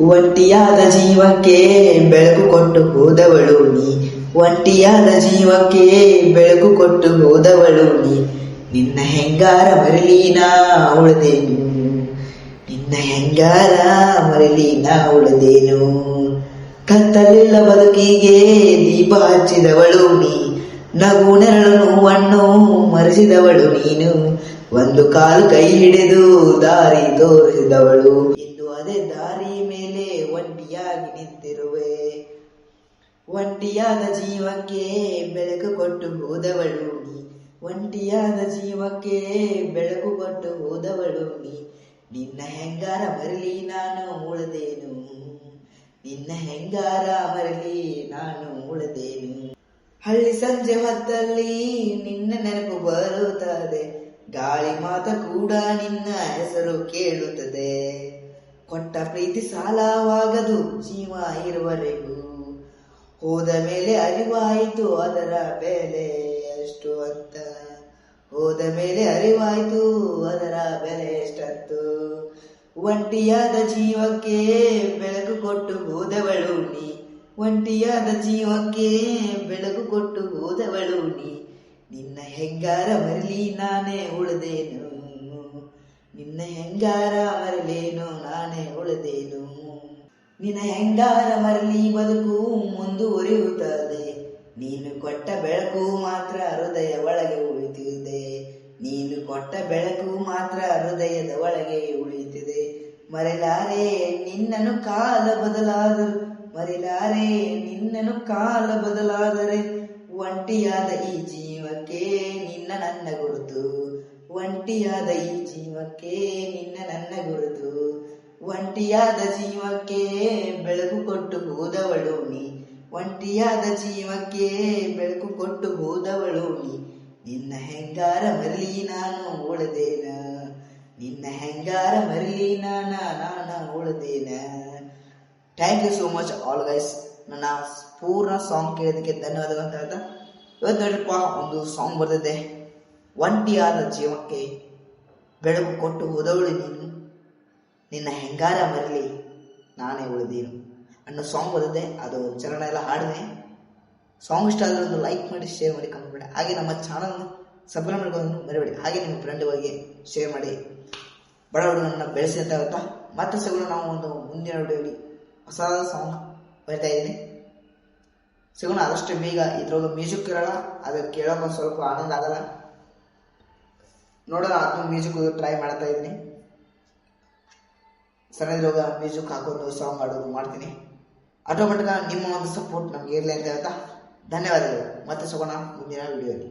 ಒಂಟಿಯಾದ ಜೀವಕ್ಕೆ ಬೆಳಕು ಕೊಟ್ಟು ಹೋದವಳು ನೀ. ಒಂಟಿಯಾದ ಜೀವಕ್ಕೆ ಬೆಳಕು ಕೊಟ್ಟು ಹೋದವಳು ನೀ. ನಿನ್ನ ಹೆಂಗಾರ ಮರಲೀನಾ ಉಳದೇನು? ನಿನ್ನ ಹೆಂಗಾರ ಮರಲೀನಾ ಉಳದೇನು? ಕತ್ತಲಿಲ್ಲ ಬದುಕಿಗೆ ದೀಪ ಹಚ್ಚಿದವಳು ನೀ. ನಗು ನೆರಳು ನೋವನ್ನು ಮರೆಸಿದವಳು ನೀನು. ಒಂದು ಕಾಲು ಕೈ ಹಿಡಿದು ದಾರಿ ತೋರಿಸಿದವಳು ಅದೇ ದಾರಿ ಮೇಲೆ ಒಂಟಿಯಾಗಿ ನಿಂತಿರುವೆ. ಒಂಟಿಯಾದ ಜೀವಕ್ಕೆ ಬೆಳಕು ಕೊಟ್ಟು ಹೋದವಳು ಒಂಟಿಯಾದ ಜೀವಕ್ಕೆ ಬೆಳಕು ಕೊಟ್ಟು ಹೋದವಳು ನಿನ್ನ ಹೆಂಗಾರ ಮರಲಿ ನಾನು ಉಳದೇನು? ನಿನ್ನ ಹೆಂಗಾರ ಮರಲಿ ನಾನು ಉಳದೇನು? ಹಳ್ಳಿ ಸಂಜೆ ಹೊತ್ತಲ್ಲಿ ನಿನ್ನ ನೆನಪು ಬರುತ್ತದೆ. ಗಾಳಿ ಮಾತ ಕೂಡ ನಿನ್ನ ಹೆಸರು ಕೇಳುತ್ತದೆ. ಕೊಟ್ಟ ಪ್ರೀತಿ ಸಾಲವಾಗದು ಜೀವ ಇರುವರೆಗೂ ಹೋದ ಮೇಲೆ ಅರಿವಾಯಿತು ಅದರ ಬೆಲೆ ಎಷ್ಟು ಅಂತ. ಹೋದ ಮೇಲೆ ಅರಿವಾಯಿತು ಅದರ ಬೆಲೆ ಎಷ್ಟಂತು. ಒಂಟಿಯಾದ ಜೀವಕ್ಕೆ ಬೆಳಕು ಕೊಟ್ಟು ಹೋದವಳು ನೀ. ಒಂಟಿಯಾದ ಜೀವಕ್ಕೆ ಬೆಳಕು ಕೊಟ್ಟು ಹೋದವಳು ನೀ. ನಿನ್ನ ಹೆಂಗಾರ ಬರಲಿ ನಾನೇ ಉಳಿದೇನು. ನಿನ್ನ ಹೆಂಗಾರ ಮರಲೇನು? ನಾನೇ ಉಳಿದೇನು? ನಿನ್ನ ಹೆಂಗಾರ ಮರಲಿ ಬದುಕು ಮುಂದುವರಿಯುತ್ತದೆ. ನೀನು ಕೊಟ್ಟ ಬೆಳಕು ಮಾತ್ರ ಹೃದಯ ಒಳಗೆ ಉಳಿತಿದೆ ನೀನು ಕೊಟ್ಟ ಬೆಳಕು ಮಾತ್ರ ಹೃದಯದ ಒಳಗೆ ಉಳಿಯುತ್ತಿದೆ. ಮರೆಲಾರೆ ನಿನ್ನನು ಕಾಲ ಬದಲಾದರು. ಮರೆಲಾರೆ ನಿನ್ನನು ಕಾಲ ಬದಲಾದರೆ ಒಂಟಿಯಾದ ಈ ಒಂಟಿಯಾದ ಈ ಜೀವಕ್ಕೆ ನಿನ್ನ ನನ್ನ ಗುರುತು. ಒಂಟಿಯಾದ ಜೀವಕ್ಕೆ ಬೆಳಕು ಕೊಟ್ಟು ಹೋದವಳು ನೀ. ಒಂಟಿಯಾದ ಜೀವಕ್ಕೆ ಬೆಳಕು ಕೊಟ್ಟು ಹೋದವಳು ನೀ. ನಿನ್ನ ಹೆಂಗಾರ ಮರಲಿ ನಾನು ಉಳದೇನ ನಿನ್ನ ಹೆಂಗಾರ ಮರಲಿ ನಾನ ನಾನ ಉಳದೇನ thank you so much all guys ನನ್ನ ಪೂರ್ಣ ಸಾಂಗ್ ಕೇಳೋದಕ್ಕೆ ಧನ್ಯವಾದಗಳು ಅಂತ ಹೇಳ್ತಾ. ಇವತ್ತು ನೋಡ್ರಪ್ಪ, ಒಂದು ಸಾಂಗ್ ಬರ್ತಿದೆ ಒಂಟಿಯಾದ ಜೀವಕ್ಕೆ ಬೆಳಕು ಕೊಟ್ಟು ಉದವಳು ನೀನು. ನಿನ್ನ ಹೆಂಗಾರ ಮರಲಿ, ನಾನೇ ಉಳಿದೀನು. ಅನ್ನೋ ಸಾಂಗ್ ಓದಿದೆ, ಅದು ಚರಣ ಎಲ್ಲ ಹಾಡಿದೆ. ಸಾಂಗ್ ಇಷ್ಟ ಆದರೆ ಒಂದು ಲೈಕ್ ಮಾಡಿ ಶೇರ್ ಮಾಡಿ ಕಮೆಂಟ್ ಮಾಡಿ. ಹಾಗೆ ನಮ್ಮ ಚಾನಲ್ ಸಬ್ಸ್ಕ್ರೈಬ್ ಮಾಡ್ಕೊಂಡು ಮರಿಬೇಡಿ. ಹಾಗೆ ನಿಮ್ಮ ಫ್ರೆಂಡ್ಗಳಿಗೆ ಶೇರ್ ಮಾಡಿ. ಬಡ ಹುಡುಗನನ್ನು ಬೆಳೆಸಿದಂತೆ ಆಗುತ್ತಾ? ಮತ್ತೆ ಸಿಗೋಣ ನಾವು ಒಂದು ಮುಂದಿನ ವಿಡಿಯೋಲಿ ಹೊಸ ಸಾಂಗ್ ಬರ್ತಾ ಇದ್ದೀನಿ. ಸಿಗೋಣ, ಆದಷ್ಟು ಬೇಗ ಇದ್ರೊಳಗೆ ಮ್ಯೂಸಿಕ್ ಇರೋಲ್ಲ ಅದಕ್ಕೆ ಕೇಳೋಕೆ ಸ್ವಲ್ಪ ಆನಂದ ಆಗಲ್ಲ. ನೋಡೋಣ ಅದನ್ನು ಮ್ಯೂಸಿಕ್ ಟ್ರೈ ಮಾಡ್ತಾ ಇದ್ದೀನಿ. ಸಣ್ಣದ್ರೊಳಗ ಮ್ಯೂಸಿಕ್ ಹಾಕೋದು ಸಾಂಗ್ ಮಾಡೋದು ಮಾಡ್ತೀನಿ. ಆಟೋಮೆಟಿಕ್ ನಿಮ್ಮ ಒಂದು ಸಪೋರ್ಟ್ ನಮ್ಗೆ ಇರಲಿ ಅಂತ ಹೇಳ್ತಾ ಧನ್ಯವಾದಗಳು. ಮತ್ತೆ ಸಗೋಣ ಮುಂದಿನ ವಿಡಿಯೋಲಿ